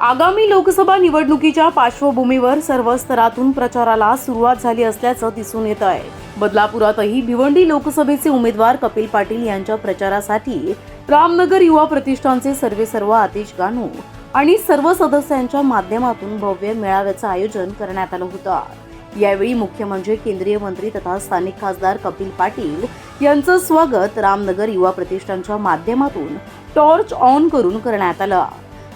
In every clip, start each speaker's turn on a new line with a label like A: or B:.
A: आगामी लोकसभा निवडणुकीच्या पार्श्वभूमीवर सर्व स्तरातून प्रचाराला सुरुवात झाली असल्याचं दिसून येत आहे. बदलापुरातही भिवंडी लोकसभेचे उमेदवार कपिल पाटील यांच्या प्रचारासाठी रामनगर युवा प्रतिष्ठानचे सर्वेसर्व आतिश गानू आणि सर्व सदस्यांच्या माध्यमातून भव्य मेळाव्याचं आयोजन करण्यात आलं होतं. यावेळी मुख्य म्हणजे केंद्रीय मंत्री तथा स्थानिक खासदार कपिल पाटील यांचं स्वागत रामनगर युवा प्रतिष्ठानच्या माध्यमातून टॉर्च ऑन करून करण्यात आलं.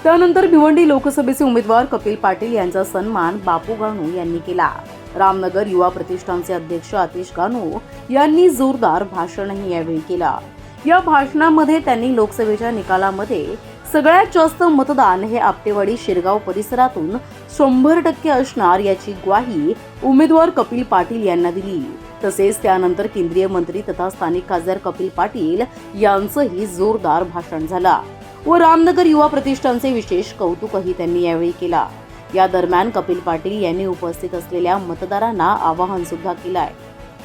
A: त्यानंतर भिवंडी लोकसभेचे उमेदवार कपिल पाटील यांचा सन्मान बापू गानू यांनी केला. रामनगर युवा प्रतिष्ठानचे अध्यक्ष आतिश गानू यांनी जोरदार भाषणही यावेळी केला. या भाषणामध्ये त्यांनी लोकसभेच्या निकालामध्ये सगळ्यात जास्त मतदान हे आपटेवाडी शिरगाव परिसरातून शंभर टक्के असणार याची ग्वाही उमेदवार कपिल पाटील यांना दिली. तसेच त्यानंतर केंद्रीय मंत्री तथा स्थानिक खासदार कपिल पाटील यांचंही जोरदार भाषण झालं. व रामनगर युवा प्रतिष्ठानचे विशेष कौतुकही त्यांनी यावेळी केला. या दरम्यान कपिल पाटील यांनी उपस्थित असलेल्या मतदारांना आवाहन सुद्धा केलंय.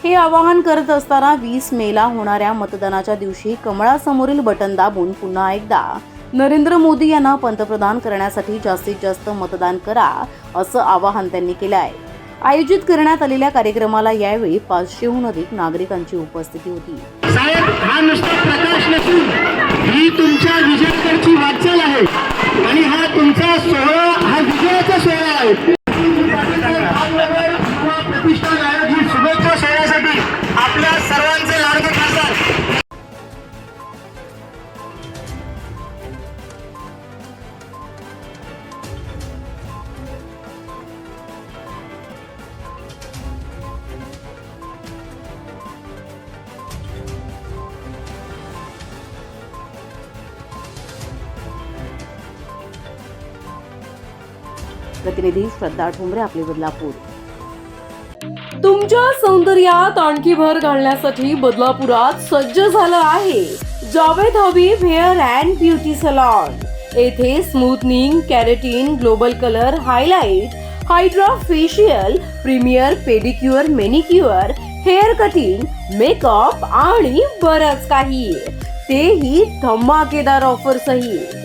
A: हे आवाहन करत असताना वीस मेला होणाऱ्या मतदानाच्या दिवशी कमळासमोरील बटन दाबून पुन्हा एकदा नरेंद्र मोदी यांना पंतप्रधान करण्यासाठी जास्तीत जास्त मतदान करा असं आवाहन त्यांनी केलं आहे आयोजित करण्यात आलेल्या कार्यक्रमाला यावेळी पाचशेहून अधिक नागरिकांची उपस्थिती होती.
B: साहेब हा नुसता प्रकाश नसून ही तुमच्या विजयाकडची वाटचाल आहे आणि हा तुमचा सोहळा हा विजयाचा सोहळा आहे.
A: प्रतिनिधी श्रद्धा ठोंबरे आपले बदलापूर. तुमच्या सौंदर्यात आणखी भर घालण्यासाठी बदलापुरात सज्ज झालं आहे Javed Habib hair and beauty salon. येथे smoothening keratin global colour highlight hydra facial premier pedicure manicure hair cutting makeup आणि बरंच काही. तेही धमाकेदार ऑफर सहित